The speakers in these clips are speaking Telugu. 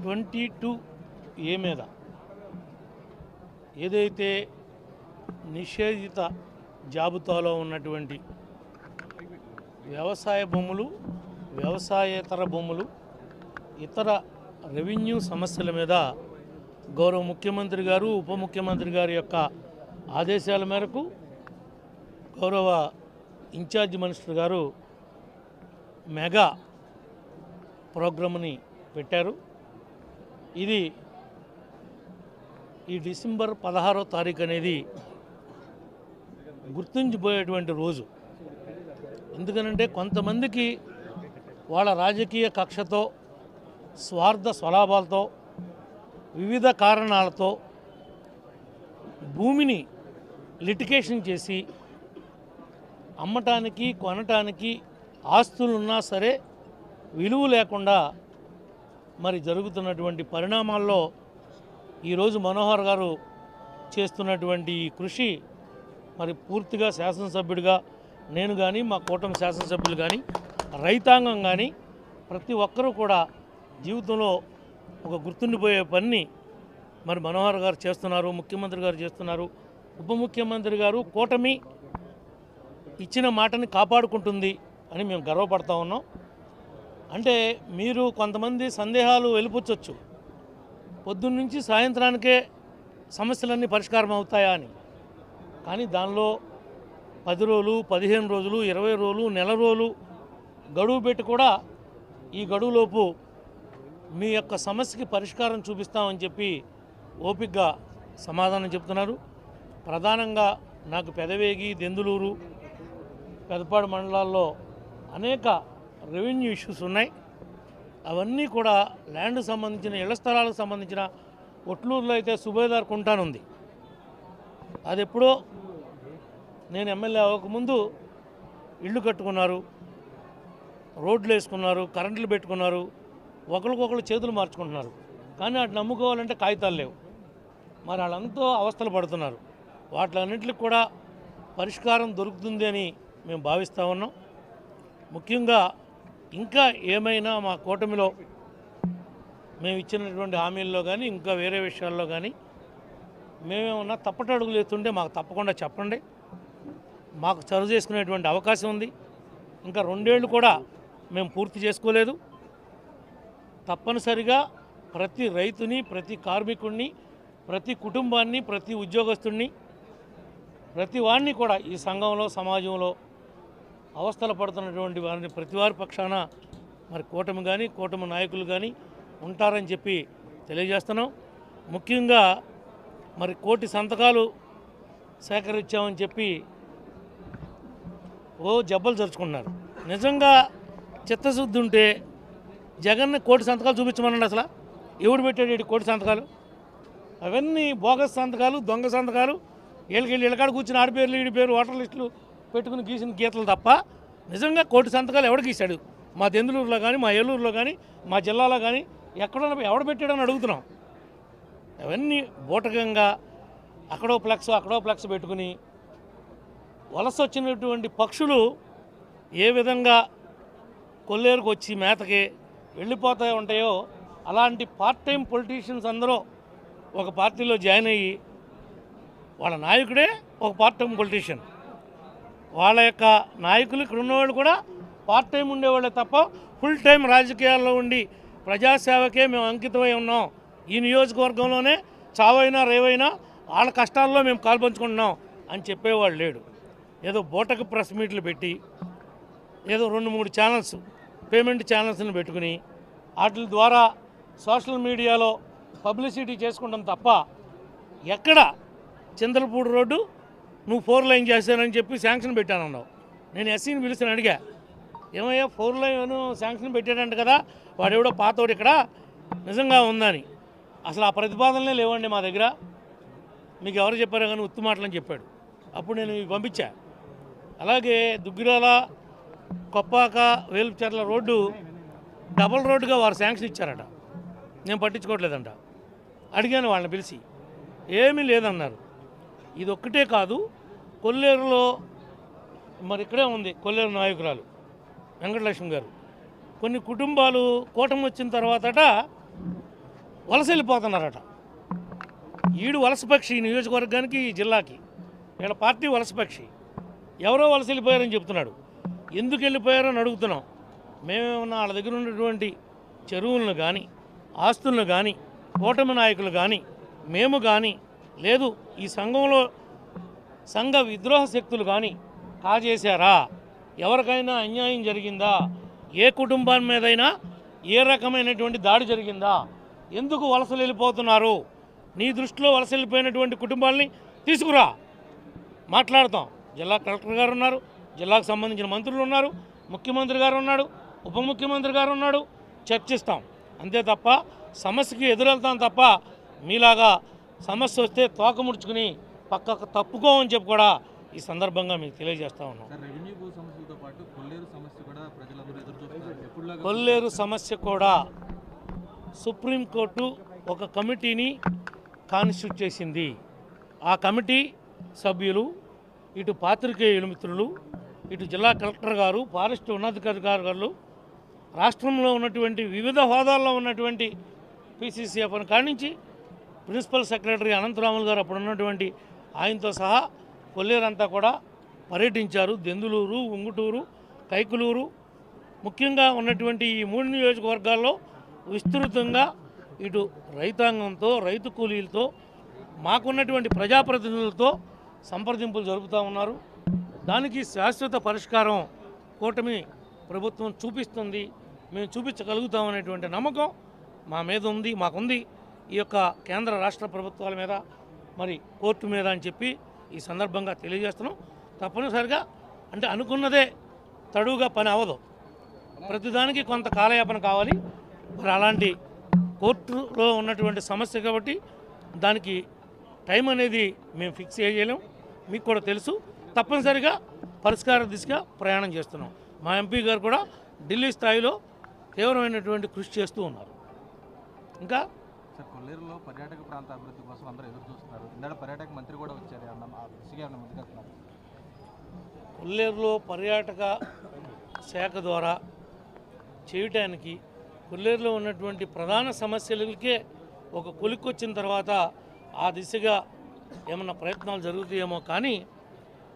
ట్వంటీ టూ ఏ మీద ఏదైతే నిషేధిత జాబితాలో ఉన్నటువంటి వ్యవసాయ భూములు వ్యవసాయేతర భూములు ఇతర రెవెన్యూ సమస్యల మీద గౌరవ ముఖ్యమంత్రి గారు ఉప ముఖ్యమంత్రి గారి యొక్క ఆదేశాల మేరకు గౌరవ ఇన్ఛార్జ్ మినిస్టర్ గారు మెగా ప్రోగ్రామ్ని పెట్టారు. ఇది ఈ డిసెంబర్ పదహారో తారీఖు అనేది గుర్తుంచిపోయేటువంటి రోజు. ఎందుకనంటే కొంతమందికి వాళ్ళ రాజకీయ కక్షతో స్వార్థ స్వలాభాలతో వివిధ కారణాలతో భూమిని లిటికేషన్ చేసి అమ్మటానికి కొనటానికి ఆస్తులున్నా సరే విలువ లేకుండా మరి జరుగుతున్నటువంటి పరిణామాల్లో ఈరోజు మనోహర్ గారు చేస్తున్నటువంటి ఈ కృషి మరి పూర్తిగా శాసనసభ్యుడిగా నేను కానీ మా కూటమి శాసనసభ్యులు కానీ రైతాంగం కానీ ప్రతి ఒక్కరూ కూడా జీవితంలో ఒక గుర్తుండిపోయే పని మరి మనోహర్ గారు చేస్తున్నారు ముఖ్యమంత్రి గారు చేస్తున్నారు. ఉప ముఖ్యమంత్రి గారు కూటమి ఇచ్చిన మాటని కాపాడుకుంటుంది. అని మేము గర్వపడతా ఉన్నాం. అంటే మీరు కొంతమంది సందేహాలు వెలిపుచ్చొచ్చు. పొద్దున్నుంచి సాయంత్రానికే సమస్యలన్నీ పరిష్కారం అవుతాయా అని. కానీ దానిలో పది రోజులు పదిహేను రోజులు ఇరవై రోజులు నెల రోజులు గడువు పెట్టి కూడా ఈ గడువులోపు మీ యొక్క సమస్యకి పరిష్కారం చూపిస్తామని చెప్పి ఓపికగా సమాధానం చెప్తున్నారు. ప్రధానంగా నాకు పెదవేగి దెందులూరు పెదపాడు మండలాల్లో అనేక రెవెన్యూ ఇష్యూస్ ఉన్నాయి. అవన్నీ కూడా ల్యాండ్ సంబంధించిన ఇళ్ళ స్థలాలకు సంబంధించిన ఒట్లూరులో అయితే సుబేదార్ కుంటానుంది. అది ఎప్పుడో నేను ఎమ్మెల్యే అవ్వకముందు ఇళ్ళు కట్టుకున్నారు రోడ్లు వేసుకున్నారు కరెంట్లు పెట్టుకున్నారు ఒకరికొకరు చేతులు మార్చుకుంటున్నారు. కానీ వాటిని నమ్ముకోవాలంటే కాగితాలు లేవు. మరి వాళ్ళంతా అవస్థలు పడుతున్నారు. వాటిలన్నింటికి కూడా పరిష్కారం దొరుకుతుంది అని మేము భావిస్తూ ఉన్నాం. ముఖ్యంగా ఇంకా ఏమైనా మా కూటమిలో మేము ఇచ్చినటువంటి హామీల్లో కానీ ఇంకా వేరే విషయాల్లో కానీ మేమేమన్నా తప్పటడుగులు ఎత్తుంటే మాకు తప్పకుండా చెప్పండి. మాకు చదువు చేసుకునేటువంటి అవకాశం ఉంది. ఇంకా రెండేళ్ళు కూడా మేము పూర్తి చేసుకోలేదు. తప్పనిసరిగా ప్రతి రైతుని ప్రతి కార్మికుడిని ప్రతి కుటుంబాన్ని ప్రతి ఉద్యోగస్తుడిని ప్రతి వాడిని కూడా ఈ సంఘంలో సమాజంలో అవస్థలు పడుతున్నటువంటి వారిని ప్రతి వారి పక్షాన మరి కూటమి కానీ కూటమి నాయకులు కానీ ఉంటారని చెప్పి తెలియజేస్తున్నాం. ముఖ్యంగా మరి కోటి సంతకాలు సేకరించామని చెప్పి ఓ జబ్బలు జరుచుకున్నారు నిజంగా చిత్తశుద్ధి ఉంటే జగన్ని కోటి సంతకాలు చూపించమనండి అసలు. ఎవడు పెట్టాడు కోటి సంతకాలు? అవన్నీ బోగస్ సంతకాలు దొంగ సంతకాలు. వీళ్ళకి వెళ్ళి ఇళ్ళకాడ కూర్చుని ఆడి పేర్లు వీడి పేరు ఓటర్ లిస్టులు పెట్టుకుని గీసిన గీతలు తప్ప నిజంగా కోటి సంతకాలు ఎవడు గీశాడు? మా దెందులూరులో కానీ మా ఏలూరులో కానీ మా జిల్లాలో కానీ ఎక్కడో ఎవడ పెట్టాడని అడుగుతున్నాం. అవన్నీ బూటకంగా అక్కడో ఫ్లెక్స్ అక్కడో ఫ్లెక్స్ పెట్టుకుని వలస వచ్చినటువంటి పక్షులు ఏ విధంగా కొల్లేరుకు వచ్చి మేతకి వెళ్ళిపోతా ఉంటాయో అలాంటి పార్ట్ టైం పొలిటీషియన్స్ అందరూ ఒక పార్టీలో జాయిన్ అయ్యి వాళ్ళ నాయకుడే ఒక పార్ట్ టైం పొలిటీషియన్ వాళ్ళ యొక్క నాయకులు ఇక్కడ ఉన్నవాళ్ళు కూడా పార్ట్ టైం ఉండేవాళ్ళే తప్ప ఫుల్ టైం రాజకీయాల్లో ఉండి ప్రజాసేవకే మేము అంకితమై ఉన్నాం. ఈ నియోజకవర్గంలోనే చావైనా రేవైనా వాళ్ళ కష్టాల్లో మేము కాల్పంచుకుంటున్నాం అని చెప్పేవాళ్ళు లేడు. ఏదో బూటకు ప్రెస్ మీట్లు పెట్టి ఏదో రెండు మూడు ఛానల్స్ పేమెంట్ ఛానల్స్ని పెట్టుకుని వాటి ద్వారా సోషల్ మీడియాలో పబ్లిసిటీ చేసుకుంటాం తప్ప ఎక్కడ చంద్రపూడి రోడ్డు నువ్వు ఫోర్ లైన్ చేశానని చెప్పి శాంక్షన్ పెట్టానన్నావు. నేను ఎస్సీని పిలిచిన అడిగా. ఏమయ్యా ఫోర్ లైన్ శాంక్షన్ పెట్టాడంట కదా వాడెవడో పాతవాడు పాతోడు ఇక్కడ నిజంగా ఉందని. అసలు ఆ ప్రతిపాదనలే లేవండి మా దగ్గర. మీకు ఎవరు చెప్పారో కానీ ఉత్తు మాటలని చెప్పాడు. అప్పుడు నేను పంపించా. అలాగే దుగ్గిరాల కొప్పాక వేలుచర్ల రోడ్డు డబల్ రోడ్డుగా వారు శాంక్షన్ ఇచ్చారట. నేను పట్టించుకోవట్లేదంట. అడిగాను వాళ్ళని పిలిచి. ఏమీ లేదన్నారు. ఇది ఒక్కటే కాదు కొల్లేరులో మరి ఇక్కడే ఉంది కొల్లేరు నాయకురాలు వెంకటలక్ష్మి గారు. కొన్ని కుటుంబాలు కూటమి వచ్చిన తర్వాతట వలస వెళ్ళిపోతున్నారట. ఈడు వలసపక్షి నియోజకవర్గానికి జిల్లాకి. ఇక్కడ పార్టీ వలసపక్షి ఎవరో వలస వెళ్ళిపోయారని చెప్తున్నాడు. ఎందుకు వెళ్ళిపోయారో అని అడుగుతున్నాం. మేమేమన్నా వాళ్ళ దగ్గర ఉన్నటువంటి చెరువులను కానీ ఆస్తులను కానీ కూటమి నాయకులు కానీ మేము కానీ లేదు ఈ సంఘంలో సంఘ విద్రోహ శక్తులు కానీ కాజేశారా ఎవరికైనా అన్యాయం జరిగిందా? ఏ కుటుంబం మీదైనా ఏ రకమైనటువంటి దాడి జరిగిందా? ఎందుకు వలసలు వెళ్ళిపోతున్నారు నీ దృష్టిలో వలస వెళ్ళిపోయినటువంటి కుటుంబాలని తీసుకురా. మాట్లాడతాం. జిల్లా కలెక్టర్ గారు ఉన్నారు. జిల్లాకు సంబంధించిన మంత్రులు ఉన్నారు. ముఖ్యమంత్రి గారు ఉన్నాడు. ఉప ముఖ్యమంత్రి గారు ఉన్నాడు. చర్చిస్తాం. అంతే తప్ప సమస్యకి ఎదురెళ్తాం తప్ప మీలాగా సమస్య వస్తే తోక ముడుచుకుని పక్కకు తప్పుకోమని చెప్పి కూడా ఈ సందర్భంగా మీకు తెలియజేస్తా ఉన్నాం. కొల్లేరు సమస్య కూడా ప్రజలందరూ ఎదురు చూస్తున్నారు ఎప్పుడులాగా కొల్లేరు సమస్య కూడా సుప్రీంకోర్టు ఒక కమిటీని కాన్స్టిట్యూట్ చేసింది. ఆ కమిటీ సభ్యులు ఇటు పాత్రికేయుల మిత్రులు ఇటు జిల్లా కలెక్టర్ గారు ఫారెస్ట్ ఉన్నతాధికారి గారు రాష్ట్రంలో ఉన్నటువంటి వివిధ హోదాల్లో ఉన్నటువంటి పీసీసీఎఫ్ కాడి నుంచి ప్రిన్సిపల్ సెక్రటరీ అనంతరాములు గారు అప్పుడు ఉన్నటువంటి ఆయనతో సహా కొల్లేరంతా కూడా పర్యటించారు. దెందులూరు ఉంగుటూరు కైకులూరు. ముఖ్యంగా ఉన్నటువంటి ఈ మూడు నియోజకవర్గాల్లో విస్తృతంగా ఇటు రైతాంగంతో రైతు కూలీలతో మాకున్నటువంటి ప్రజాప్రతినిధులతో సంప్రదింపులు జరుపుతూ ఉన్నారు. దానికి శాశ్వత పరిష్కారం కూటమి ప్రభుత్వం చూపిస్తుంది. మేము చూపించగలుగుతామనేటువంటి నమ్మకం మా మీద ఉంది మాకుంది. ఈ యొక్క కేంద్ర రాష్ట్ర ప్రభుత్వాల మీద మరి కోర్టు మీద అని చెప్పి ఈ సందర్భంగా తెలియజేస్తున్నాం. తప్పనిసరిగా అంటే అనుకున్నదే తడువుగా పని అవ్వదు. ప్రతిదానికి కొంత కాలయాపన కావాలి. మరి అలాంటి కోర్టులో ఉన్నటువంటి సమస్య కాబట్టి దానికి టైం అనేది మేము ఫిక్స్ చేయలేం. మీకు కూడా తెలుసు. తప్పనిసరిగా పరిష్కార దిశగా ప్రయాణం చేస్తున్నాం. మా ఎంపీ గారు కూడా ఢిల్లీ స్థాయిలో తీవ్రమైనటువంటి కృషి చేస్తూ ఉన్నారు. ఇంకా సార్ కొల్లేరులో పర్యాటక ప్రాంత అభివృద్ధి కోసం అందరూ ఎదురు చూస్తున్నారు. ఇందాక పర్యాటక మంత్రి కూడా వచ్చారు అన్న ఆ దిశగా ఏమన్నా ముందుకెళ్తున్నారు కొల్లేరులో పర్యాటక శాఖ ద్వారా చేయటానికి కొల్లేరులో ఉన్నటువంటి ప్రధాన సమస్యలకే ఒక కొలిక్కొచ్చిన తర్వాత ఆ దిశగా ఏమన్నా ప్రయత్నాలు జరుగుతాయేమో కానీ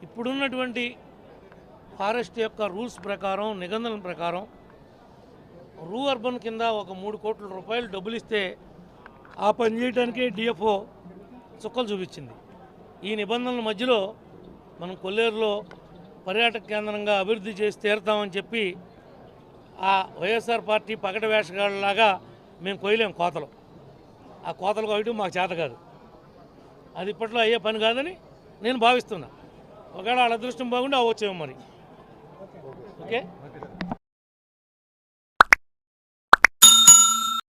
ఇప్పుడున్నటువంటి ఫారెస్ట్ యొక్క రూల్స్ ప్రకారం నిబంధనల ప్రకారం రూ అర్బన్ కింద ఒక మూడు కోట్ల రూపాయలు డబ్బులు ఇస్తే ఆ పని చేయడానికి డిఎఫ్ఓ చుక్కలు చూపించింది. ఈ నిబంధనల మధ్యలో మనం కొల్లేరులో పర్యాటక కేంద్రంగా అభివృద్ధి చేసి తీరుతామని చెప్పి ఆ వైఎస్ఆర్ పార్టీ పగట వేషగాళ్ళలాగా మేము కోయలేం కోతలు. ఆ కోతలు కోయటం మాకు చేత కాదు. అది ఇప్పట్లో అయ్యే పని కాదని నేను భావిస్తున్నా. ఒకవేళ వాళ్ళ అదృష్టం బాగుండి అవ్వచ్చేమో మరి. ఓకే?